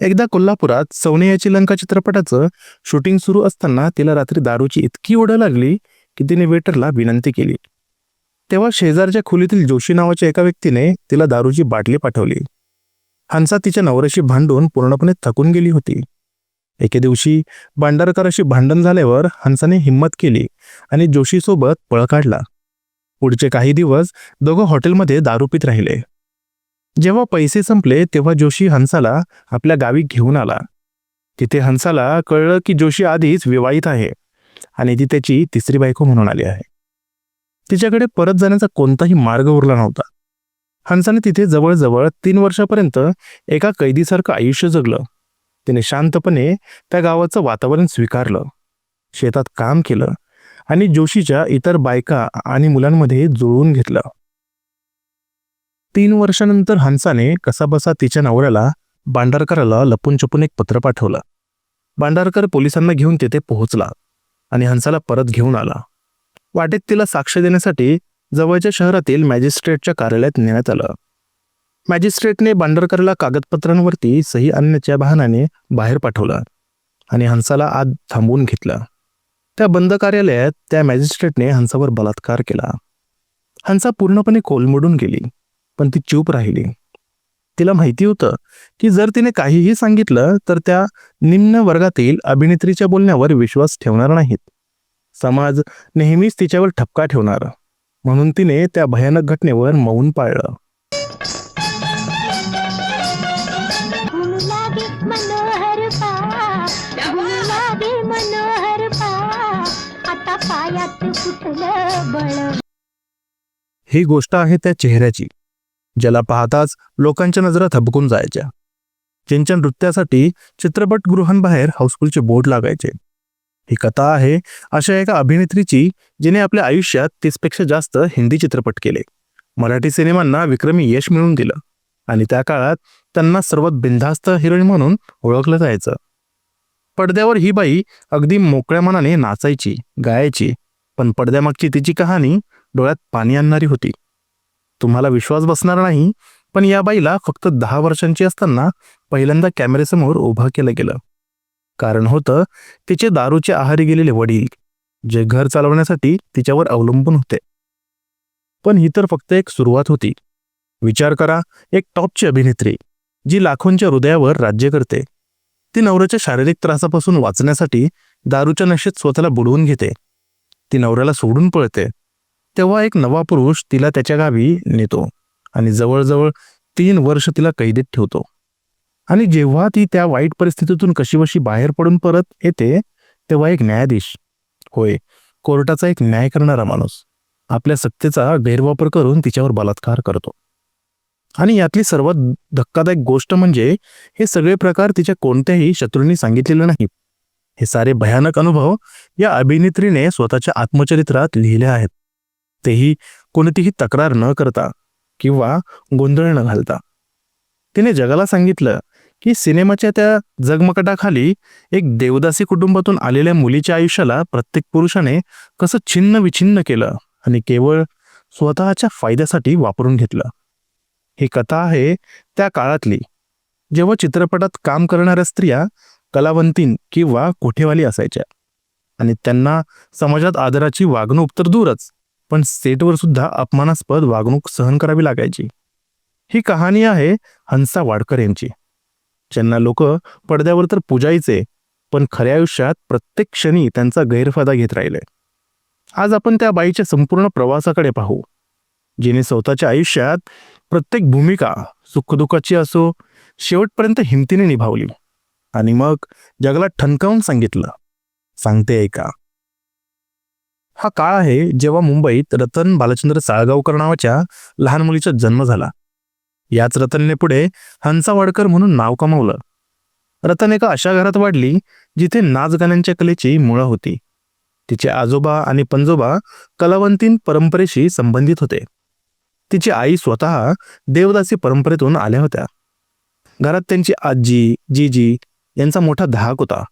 एकदा कोल्हापुरात सौनेयाची लंका चित्रपटाचं शूटिंग सुरू असताना तिला रात्री दारूची इतकी ओढ लागली की तिने वेटरला विनंती केली. तेव्हा शेजारच्या खोलीतील जोशी नावाच्या एका व्यक्तीने तिला दारूची बाटली पाठवली. हंसा तिच्या नवऱ्याशी भांडून पूर्णपणे थकून गेली होती. एके दिवशी भांडारकराशी भांडण झाल्यावर हंसाने हिंमत केली आणि जोशीसोबत पळ काढला. पुढचे काही दिवस दोघं हॉटेलमध्ये दारू पित राहिले. जेव्हा पैसे संपले तेव्हा जोशी हंसाला आपल्या गावी घेऊन आला. तिथे हंसाला कळलं की जोशी आधीच विवाहित आहे आणि ती त्याची तिसरी बायको म्हणून आली आहे. तिच्याकडे परत जाण्याचा कोणताही मार्ग उरला नव्हता. हंसाने तिथे जवळजवळ तीन वर्षापर्यंत एका कैदीसारखं आयुष्य जगलं. तिने शांतपणे त्या गावाचं वातावरण स्वीकारलं. शेतात काम केलं आणि जोशीच्या इतर बायका आणि मुलांमध्ये जुळवून घेतलं. तीन वर्षानंतर हंसाने कसाबसा तिच्या नवऱ्याला भांडारकराला लपून छपून एक पत्र पाठवलं. भांडारकर पोलिसांना घेऊन तिथे पोहोचला आणि हंसाला परत घेऊन आला. वाटेत तिला साक्ष देण्यासाठी जवळच्या शहरातील मॅजिस्ट्रेटच्या कार्यालयात नेण्यात आलं. मॅजिस्ट्रेटने बांडरकरला कागदपत्रांवरती सही आणण्याच्या बहाण्याने बाहेर पाठवलं आणि हंसाला आत थांबवून घेतलं. त्या बंद कार्यालयात त्या मॅजिस्ट्रेटने हंसावर बलात्कार केला. हंसा पूर्णपणे कोलमडून गेली. पण ती चूप राहिली. तिला माहिती होतं की जर तिने काहीही सांगितलं तर त्या निम्न वर्गातील अभिनेत्रीच्या बोलण्यावर विश्वास ठेवणार नाहीत. समाज नेहमीच तिच्यावर ठपका ठेवणार. म्हणून तिने त्या भयानक घटनेवर मौन पाळलं. ही गोष्ट आहे त्या चेहऱ्याची. ज्याला पाहताच लोकांच्या नजरा थबकून जायच्या. ज्यांच्या नृत्यासाठी चित्रपटगृहांबाहेर हाऊसफुलचे बोर्ड लागायचे. ही कथा आहे अशा एका अभिनेत्रीची जिने आपल्या आयुष्यात तीसपेक्षा जास्त हिंदी चित्रपट केले. मराठी सिनेमांना विक्रमी यश मिळवून दिलं आणि त्या काळात त्यांना सर्वात बिनधास्त हिरोईन म्हणून ओळखलं जायचं. पडद्यावर ही बाई अगदी मोकळ्या मनाने नाचायची गायची पण पडद्यामागची तिची कहाणी डोळ्यात पाणी आणणारी होती. तुम्हाला विश्वास बसणार नाही. पण या बाईला फक्त दहा वर्षांची असताना पहिल्यांदा कॅमेऱ्यासमोर उभं केलं गेलं. कारण होतं तिचे दारूचे आहारी गेलेले वडील जे घर चालवण्यासाठी तिच्यावर अवलंबून होते. पण ही तर फक्त एक सुरुवात होती. विचार करा एक टॉपची अभिनेत्री जी लाखोंच्या हृदयावर राज्य करते. ती नवऱ्याच्या शारीरिक त्रासापासून वाचण्यासाठी दारूच्या नशेत स्वतःला बुडवून घेते. ती नवऱ्याला सोडून पळते. तेव्हा एक नवा पुरुष तिला त्याच्या गावी नेतो आणि जवळजवळ तीन वर्ष तिला कैदेत ठेवतो. आणि जेव्हा ती त्या वाईट परिस्थितीतून कशीबशी बाहेर पडून परत येते तेव्हा एक न्यायाधीश होय कोर्टाचा एक न्याय करणारा माणूस आपल्या सत्तेचा गैरवापर करून तिच्यावर बलात्कार करतो. आणि यातली सर्वात धक्कादायक गोष्ट म्हणजे हे सगळे प्रकार तिच्या कोणत्याही शत्रूंनी सांगितलेले नाही. हे सारे भयानक अनुभव या अभिनेत्रीने स्वतःच्या आत्मचरित्रात लिहिले आहेत. तेही कोणतीही तक्रार न करता किंवा गोंधळ न घालता. तिने जगाला सांगितलं की सिनेमाच्या त्या जगमकटाखाली एक देवदासी कुटुंबातून आलेल्या मुलीच्या आयुष्याला प्रत्येक पुरुषाने कसं छिन्न विछिन्न केलं आणि केवळ स्वतःच्या फायद्यासाठी वापरून घेतलं. ही कथा आहे त्या काळातली. जेव्हा चित्रपटात काम करणाऱ्या स्त्रिया कलावंतीन किंवा कोठेवाली असायच्या आणि त्यांना समाजात आदराची वागणूक तर दूरच पण सेटवर सुद्धा अपमानास्पद वागणूक सहन करावी लागायची. ही कहाणी आहे हंसा वाडकर यांची. ज्यांना लोक पडद्यावर तर पूजायचे पण खऱ्या आयुष्यात प्रत्येक क्षणी त्यांचा गैरफायदा घेत राहिले. आज आपण त्या बाईच्या संपूर्ण प्रवासाकडे पाहू जिने स्वतःच्या आयुष्यात प्रत्येक भूमिका सुखदुःखाची असो शेवटपर्यंत हिमतीने निभावली आणि मग जगाला ठणकावून सांगितलं. सांगते ऐका. हा काळ आहे जेव्हा मुंबईत रतन बालचंद्र साळगावकर नावाच्या लहान मुलीचा जन्म झाला. याच रतनने पुढे हंसावाडकर म्हणून नाव कमावलं. रतन एका अशा घरात वाढली जिथे नाचगाण्यांच्या कलेची मुळं होती. तिचे आजोबा आणि पंजोबा कलावंतीन परंपरेशी संबंधित होते. तिची आई स्वतः देवदासी परंपरेतून आल्या होत्या. घरात त्यांची आजी जीजी यांचा मोठा धाक होता.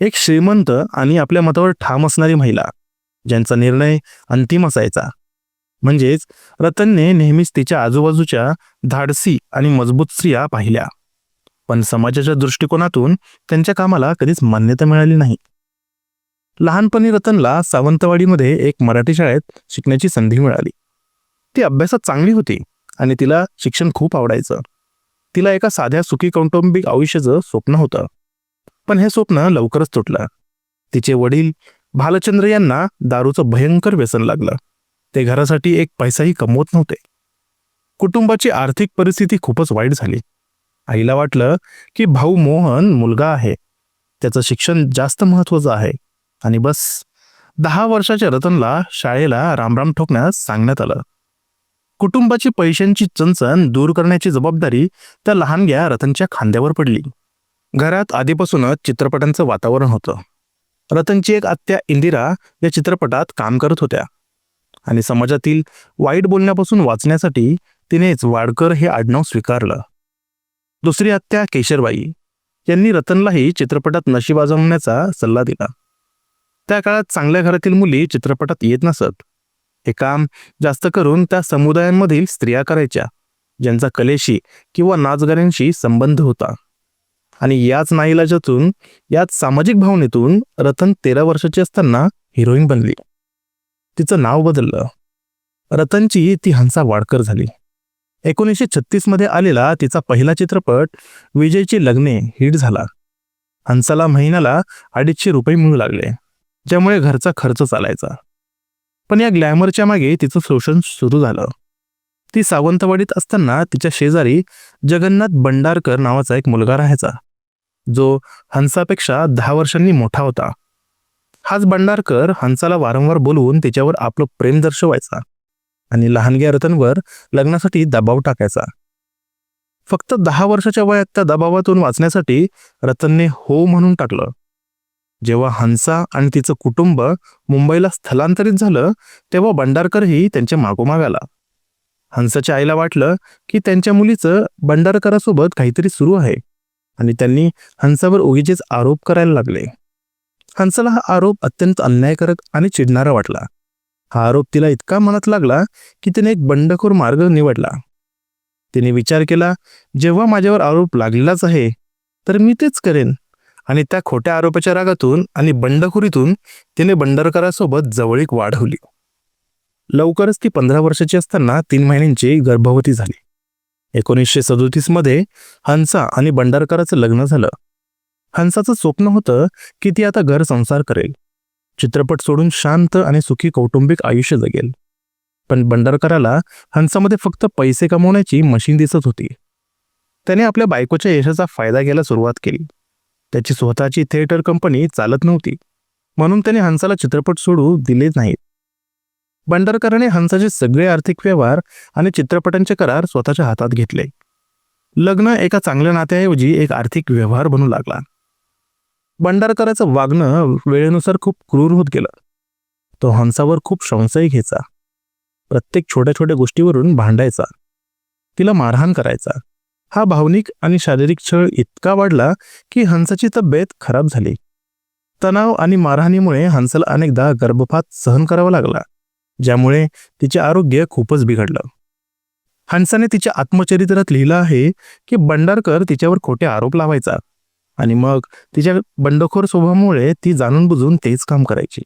एक श्रीमंत आणि आपल्या मतावर ठाम असणारी महिला. ज्यांचा निर्णय अंतिम असायचा. म्हणजेच रतनने नेहमीच तिच्या आजूबाजूच्या धाडसी आणि मजबूत स्त्रिया पाहिल्या. पण समाजाच्या दृष्टिकोनातून त्यांच्या कामाला कधीच मान्यता मिळाली नाही. लहानपणी रतनला सावंतवाडीमध्ये एक मराठी शाळेत शिकण्याची संधी मिळाली. ती अभ्यासात चांगली होती आणि तिला शिक्षण खूप आवडायचं. तिला एका साध्या सुखी कौटुंबिक आयुष्याचं स्वप्न होतं. पण हे स्वप्न लवकरच तुटलं. तिचे वडील भालचंद्र यांना दारूचं भयंकर व्यसन लागलं. ते घरासाठी एक पैसाही कमवत नव्हते. कुटुंबाची आर्थिक परिस्थिती खूपच वाईट झाली. आईला वाटलं की भाऊ मोहन मुलगा आहे. त्याचं शिक्षण जास्त महत्वाचं आहे. आणि बस दहा वर्षाच्या रतनला शाळेला रामराम ठोकण्यास सांगण्यात आलं. कुटुंबाची पैशांची चणचण दूर करण्याची जबाबदारी त्या लहानग्या रतनच्या खांद्यावर पडली. घरात आधीपासूनच चित्रपटांचं वातावरण होतं. रतनची एक आत्या इंदिरा या चित्रपटात काम करत होत्या. आणि समाजातील वाईट बोलण्यापासून वाचण्यासाठी तिनेच वाडकर हे आडनाव स्वीकारलं. दुसरी आत्या केशरबाई यांनी रतनलाही चित्रपटात नशीब वाजवण्याचा सल्ला दिला. त्या काळात चांगल्या घरातील मुली चित्रपटात येत नसत. हे काम जास्त करून त्या समुदायांमधील स्त्रिया करायच्या ज्यांचा कलेशी किंवा नाचगाण्यांशी संबंध होता. आणि याच नाईलाजातून याच सामाजिक भावनेतून रतन तेरा वर्षाची असताना हिरोईन बनली. तिचं नाव बदललं. रतनची ती हंसा वाडकर झाली. एकोणीसशे छत्तीसमध्ये आलेला तिचा पहिला चित्रपट विजयची लग्ने हिट झाला. हंसाला महिन्याला अडीचशे रुपये मिळू लागले ज्यामुळे घरचा खर्च चालायचा. पण या ग्लॅमरच्या मागे तिचं शोषण सुरू झालं. ती सावंतवाडीत असताना तिच्या शेजारी जगन्नाथ भंडारकर नावाचा एक मुलगा राहायचा. जो हंसापेक्षा दहा वर्षांनी मोठा होता. हाच भंडारकर हंसाला वारंवार बोलवून तिच्यावर आपलं प्रेम दर्शवायचा आणि लहानग्या रतनवर लग्नासाठी दबाव टाकायचा. फक्त दहा वर्षाच्या वयात त्या दबावातून वाचण्यासाठी रतनने हो म्हणून टाकलं. जेव्हा हंसा आणि तिचं कुटुंब मुंबईला स्थलांतरित झालं तेव्हा भंडारकरही त्यांच्या मागोमाग आला. हंसाच्या आईला वाटलं की त्यांच्या मुलीचं भंडारकरासोबत काहीतरी सुरू आहे. आणि त्यांनी हंसावर उगीचेच आरोप करायला लागले. हंसाला हा आरोप अत्यंत अन्यायकारक आणि चिडणारा वाटला. हा आरोप तिला इतका मनात लागला की तिने एक बंडखोर मार्ग निवडला. तिने विचार केला जेव्हा माझ्यावर आरोप लागलेलाच आहे तर मी तेच करेन. आणि त्या खोट्या आरोपाच्या रागातून आणि बंडखोरीतून तिने बंडरकरासोबत जवळीक वाढवली. लवकरच ती पंधरा वर्षाची असताना तीन महिन्यांची गर्भवती झाली. एकोणीसशे सदोतीसमध्ये हंसा आणि भंडारकराचं लग्न झालं. हंसाचं स्वप्न होतं की ती आता घर संसार करेल. चित्रपट सोडून शांत आणि सुखी कौटुंबिक आयुष्य जगेल. पण भंडारकराला हंसामध्ये फक्त पैसे कमवण्याची मशीन दिसत होती. त्याने आपल्या बायकोच्या यशाचा फायदा घ्यायला सुरुवात केली. त्याची स्वतःची थिएटर कंपनी चालत नव्हती. म्हणून त्याने हंसाला चित्रपट सोडू दिले नाहीत. भंडारकराने हंसाचे सगळे आर्थिक व्यवहार आणि चित्रपटांचे करार स्वतःच्या हातात घेतले. लग्न एका चांगल्या नात्याऐवजी एक आर्थिक व्यवहार बनू लागला. भंडारकराचं वागणं वेळेनुसार खूप क्रूर होत गेलं. तो हंसावर खूप संशय घ्यायचा. प्रत्येक छोट्या छोट्या गोष्टीवरून भांडायचा. तिला मारहाण करायचा. हा भावनिक आणि शारीरिक छळ इतका वाढला की हंसाची तब्येत खराब झाली. तणाव आणि मारहाणीमुळे हंसाला अनेकदा गर्भपात सहन करावा लागला. ज्यामुळे तिचे आरोग्य खूपच बिघडलं. हंसाने तिच्या आत्मचरित्रात लिहिलं आहे की बंडारकर तिच्यावर खोटे आरोप लावायचा आणि मग तिच्या बंडखोर स्वभावामुळे ती जाणून बुजून तेच काम करायची.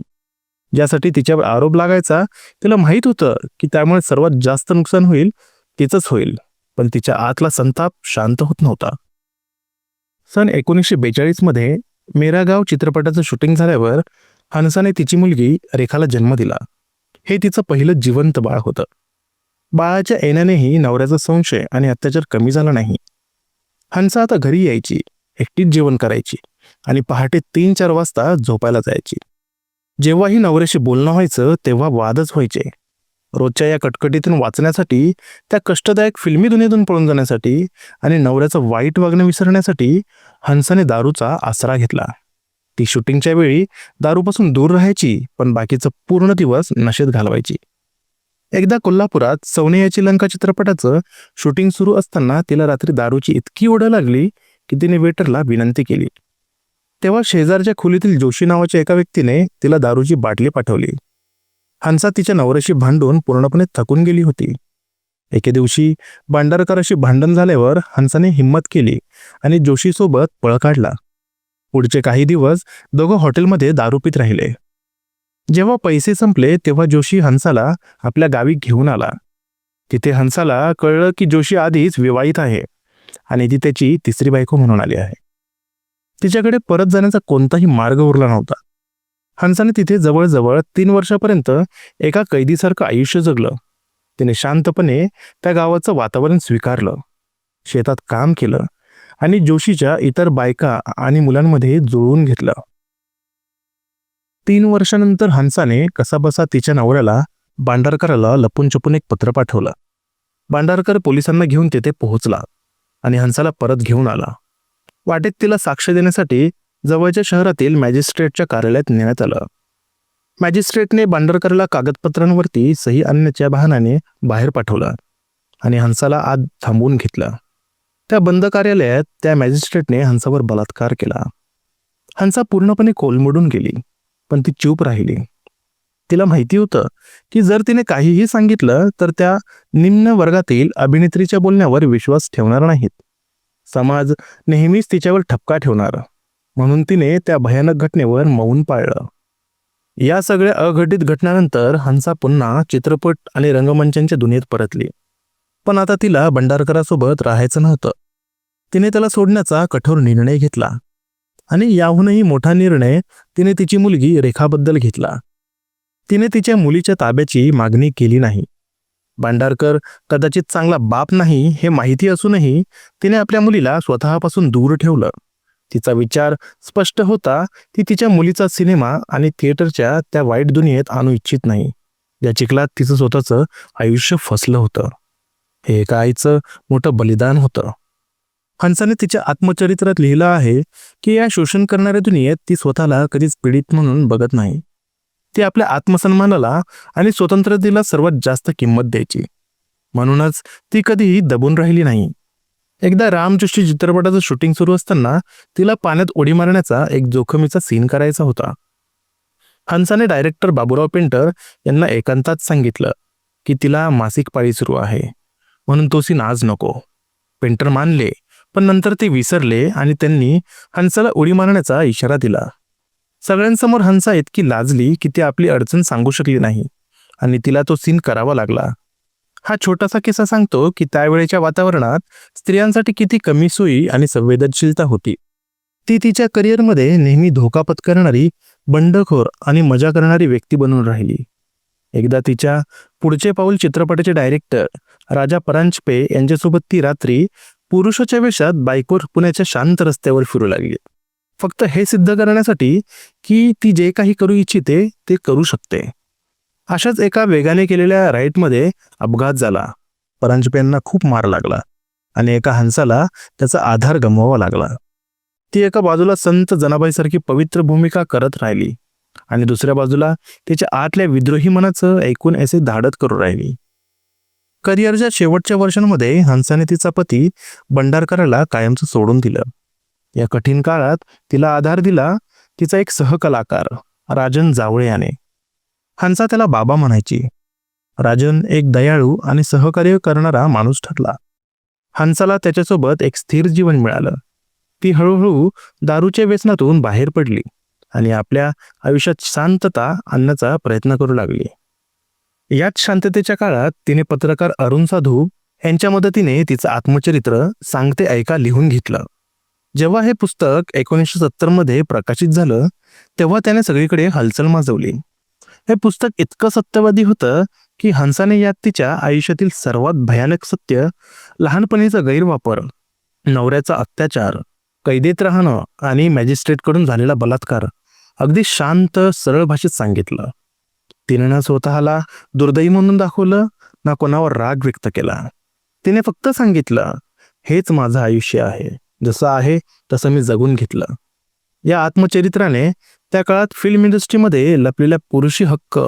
ज्यासाठी तिच्यावर आरोप लागायचा तिला माहीत होतं की त्यामुळे सर्वात जास्त नुकसान होईल तिचंच होईल पण तिच्या आतला संताप शांत होत नव्हता. सन एकोणीसशे बेचाळीसमध्ये मेरा गाव चित्रपटाचं शूटिंग झाल्यावर हंसाने तिची मुलगी रेखाला जन्म दिला. हे तिचं पहिलं जिवंत बाळ होतं. बाळाच्या येण्यानेही नवऱ्याचा संशय आणि अत्याचार कमी झाला नाही. हंसा आता घरी यायची एकटीच जेवण करायची आणि पहाटे तीन चार वाजता झोपायला जायची. जेव्हाही नवऱ्याशी बोलणं व्हायचं तेव्हा वादच व्हायचे. रोजच्या या कटकटीतून वाचण्यासाठी त्या कष्टदायक फिल्मी दुनियेतून पळून जाण्यासाठी आणि नवऱ्याचं वाईट वागणं विसरण्यासाठी हंसाने दारूचा आसरा घेतला. ती शूटिंगच्या वेळी दारूपासून दूर राहायची पण बाकीचं पूर्ण दिवस नशेत घालवायची. एकदा कोल्हापुरात सौनेयाची लंका चित्रपटाचं शूटिंग सुरू असताना तिला रात्री दारूची इतकी ओढ लागली की तिने वेटरला विनंती केली. तेव्हा शेजारच्या खोलीतील जोशी नावाच्या एका व्यक्तीने तिला दारूची बाटली पाठवली. हंसा तिच्या नवऱ्याशी भांडून पूर्णपणे थकून गेली होती. एके दिवशी भांडारकराशी भांडण झाल्यावर हंसाने हिंमत केली आणि जोशीसोबत पळ काढला. पुढचे काही दिवस दोघं हॉटेलमध्ये दारू पित राहिले. जेव्हा पैसे संपले तेव्हा जोशी हंसाला आपल्या गावी घेऊन आला. तिथे हंसाला कळलं की जोशी आधीच विवाहित आहे आणि ती त्याची तिसरी बायको म्हणून आली आहे. तिच्याकडे परत जाण्याचा कोणताही मार्ग उरला नव्हता. हंसाने तिथे जवळजवळ तीन वर्षापर्यंत एका कैदीसारखं आयुष्य जगलं. तिने शांतपणे त्या गावाचं वातावरण स्वीकारलं. शेतात काम केलं. आणि जोशीच्या इतर बायका आणि मुलांमध्ये जुळवून घेतलं. तीन वर्षानंतर हंसाने कसाबसा तिच्या नवऱ्याला बांडारकराला लपून छपून एक पत्र पाठवलं. भांडारकर पोलिसांना घेऊन तिथे पोहोचला आणि हंसाला परत घेऊन आला. वाटेत तिला साक्ष देण्यासाठी जवळच्या शहरातील मॅजिस्ट्रेटच्या कार्यालयात नेण्यात आलं. मॅजिस्ट्रेटने बांडरकरला कागदपत्रांवरती सही आणण्याच्या बहाण्याने बाहेर पाठवलं आणि हंसाला आत थांबवून घेतलं. त्या बंद कार्यालयात त्या मॅजिस्ट्रेटने हंसावर बलात्कार केला. हंसा पूर्णपणे कोलमडून गेली पण ती चूप राहिली. तिला माहिती होतं की जर तिने काहीही सांगितलं तर त्या निम्न वर्गातील अभिनेत्रीच्या बोलण्यावर विश्वास ठेवणार नाहीत. समाज नेहमीच तिच्यावर ठपका ठेवणार. म्हणून तिने त्या भयानक घटनेवर मौन पाळलं. या सगळ्या अघटित घटनानंतर हंसा पुन्हा चित्रपट आणि रंगमंचांच्या दुनियेत परतली. पण आता तिला भंडारकरासोबत राहायचं नव्हतं. तिने त्याला सोडण्याचा कठोर निर्णय घेतला. आणि याहूनही मोठा निर्णय तिने तिची मुलगी रेखाबद्दल घेतला. तिने तिच्या मुलीच्या ताब्याची मागणी केली नाही. भांडारकर कदाचित चांगला बाप नाही हे माहिती असूनही तिने आपल्या मुलीला स्वतःपासून दूर ठेवलं. तिचा विचार स्पष्ट होता ती तिच्या मुलीचा सिनेमा आणि थिएटरच्या त्या वाईट दुनियेत आणू इच्छित नाही. या चिखलात तिचं स्वतःचं आयुष्य फसलं होतं. हे एका आईचं मोठं बलिदान होतं. हंसाने तिच्या आत्मचरित्रात लिहिलं आहे की या शोषण करणाऱ्या दुनियेत ती स्वतःला कधीच पीडित म्हणून बघत नाही. ती आपल्या आत्मसन्मानाला आणि स्वतंत्रतेला सर्वात जास्त किंमत द्यायची. म्हणूनच ती कधीही दबून राहिली नाही. एकदा राम जोशी चित्रपटाचं शूटिंग सुरू असताना तिला पाण्यात उडी मारण्याचा एक जोखमीचा सीन करायचा होता. हंसाने डायरेक्टर बाबूराव पेंटर यांना एकांतात सांगितलं की तिला मासिक पाळी सुरू आहे. म्हणून तो सीन आज नको. पेंटर मानले पण नंतर ते विसरले आणि त्यांनी हंसाला उडी मारण्याचा इशारा दिला. सगळ्यांसमोर हंसा इतकी लाजली की ती आपली अडचण सांगू शकली नाही आणि तिला तो सीन करावा लागला. हा छोटासा किस्सा सांगतो की त्यावेळेच्या वातावरणात स्त्रियांसाठी किती कमी सोयी आणि संवेदनशीलता होती. ती तिच्या करिअरमध्ये नेहमी धोका पत्करणारी बंडखोर आणि मजा करणारी व्यक्ती बनून राहिली. एकदा तिच्या पुढचे पाऊल चित्रपटाचे डायरेक्टर राजा परांजपे यांच्यासोबत ती रात्री पुरुषाच्या वेशात बाईकवर पुण्याच्या शांत रस्त्यावर फिरू लागली. फक्त हे सिद्ध करण्यासाठी की ती जे काही करू इच्छिते ते करू शकते. अशाच एका वेगाने केलेल्या राईडमध्ये अपघात झाला. परांजपे यांना खूप मार लागला आणि एका हंसाला त्याचा आधार गमवावा लागला. ती एका बाजूला संत जनाबाईसारखी पवित्र भूमिका करत राहिली. आणि दुसऱ्या बाजूला तिच्या आतल्या विद्रोही मनाचं ऐकून असे धाडत करू राहिली. करिअरच्या शेवटच्या वर्षांमध्ये हंसाने तिचा पती भंडारकराला कायमचं सोडून दिलं. या कठीण काळात तिला आधार दिला तिचा एक सहकलाकार राजन जावळे याने. हंसा त्याला बाबा म्हणायची. राजन एक दयाळू आणि सहकार्य करणारा माणूस ठरला. हंसाला त्याच्यासोबत एक स्थिर जीवन मिळालं. ती हळूहळू दारूच्या व्यसनातून बाहेर पडली. आणि आपल्या आयुष्यात शांतता आणण्याचा प्रयत्न करू लागली. याच शांततेच्या काळात तिने पत्रकार अरुण साधू यांच्या मदतीने तिचं आत्मचरित्र सांगते ऐका लिहून घेतलं. जेव्हा हे पुस्तक एकोणीसशे सत्तरमध्ये प्रकाशित झालं तेव्हा त्याने सगळीकडे हलचल माजवली. हे पुस्तक इतकं सत्यवादी होतं की हंसाने यात तिच्या आयुष्यातील सर्वात भयानक सत्य लहानपणीचा गैरवापर नवऱ्याचा अत्याचार कैदेत राहणं आणि मॅजिस्ट्रेटकडून झालेला बलात्कार अगदी शांत सरळ भाषेत सांगितलं. तिने ना स्वतःला दुर्दैवी म्हणून दाखवलं ना कोणावर राग व्यक्त केला. तिने फक्त सांगितलं हेच माझं आयुष्य आहे. जसं आहे तसं मी जगून घेतलं. या आत्मचरित्राने त्या काळात फिल्म इंडस्ट्रीमध्ये लपलेल्या पुरुषी हक्क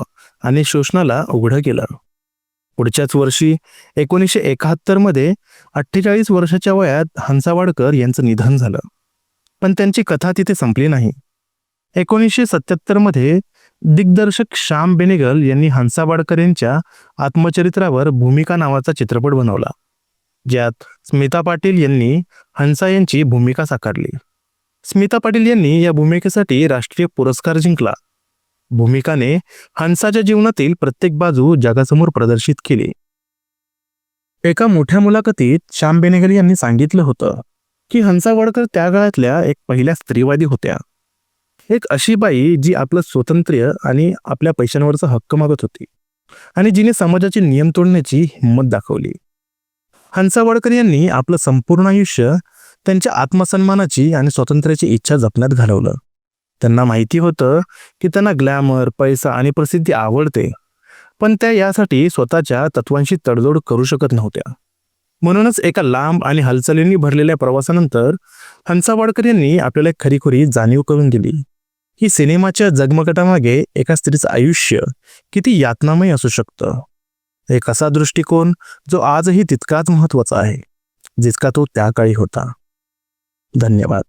आणि शोषणाला उघडं केलं. पुढच्याच वर्षी एकोणीसशे एकाहत्तरमध्ये अठ्ठेचाळीस वर्षाच्या वयात हंसावाडकर यांचं निधन झालं. पण त्यांची कथा तिथे संपली नाही. एकोणीसशे सत्याहत्तरमध्ये दिग्दर्शक श्याम बेनेगल यांनी हंसावाडकर यांच्या आत्मचरित्रावर भूमिका नावाचा चित्रपट बनवला ज्यात स्मिता पाटील यांनी हंसा यांची भूमिका साकारली. स्मिता पाटील यांनी या भूमिकेसाठी राष्ट्रीय पुरस्कार जिंकला. भूमिकाने हंसाच्या जीवनातील प्रत्येक बाजू जगासमोर प्रदर्शित केली. एका मोठ्या मुलाखतीत श्याम बेनेगल यांनी सांगितलं होतं की हंसा वडकर त्या काळातल्या एक पहिल्या स्त्रीवादी होत्या. एक अशी बाई जी आपलं स्वातंत्र्य आणि आपल्या पैशांवरचा हक्क मागत होती. आणि जिने समाजाचे नियम तोडण्याची हिंमत दाखवली. हंसा वडकर यांनी आपलं संपूर्ण आयुष्य त्यांच्या आत्मसन्मानाची आणि स्वातंत्र्याची इच्छा जपण्यात घालवलं. त्यांना माहिती होतं की त्यांना ग्लॅमर पैसा आणि प्रसिद्धी आवडते पण त्या यासाठी स्वतःच्या तत्वांशी तडजोड करू शकत नव्हत्या. म्हणूनच एका लांब आणि हालचालींनी भरलेल्या प्रवासानंतर हंसा वाडकर यांनी आपल्याला एक खरीखुरी जाणीव करून दिली. की सिनेमाच्या जगमगटामागे एका स्त्रीचं आयुष्य किती यातनामय असू शकतं? एक असा दृष्टिकोन जो आजही तितकाच महत्त्वाचा आहे जितका तो त्या काळी होता. धन्यवाद.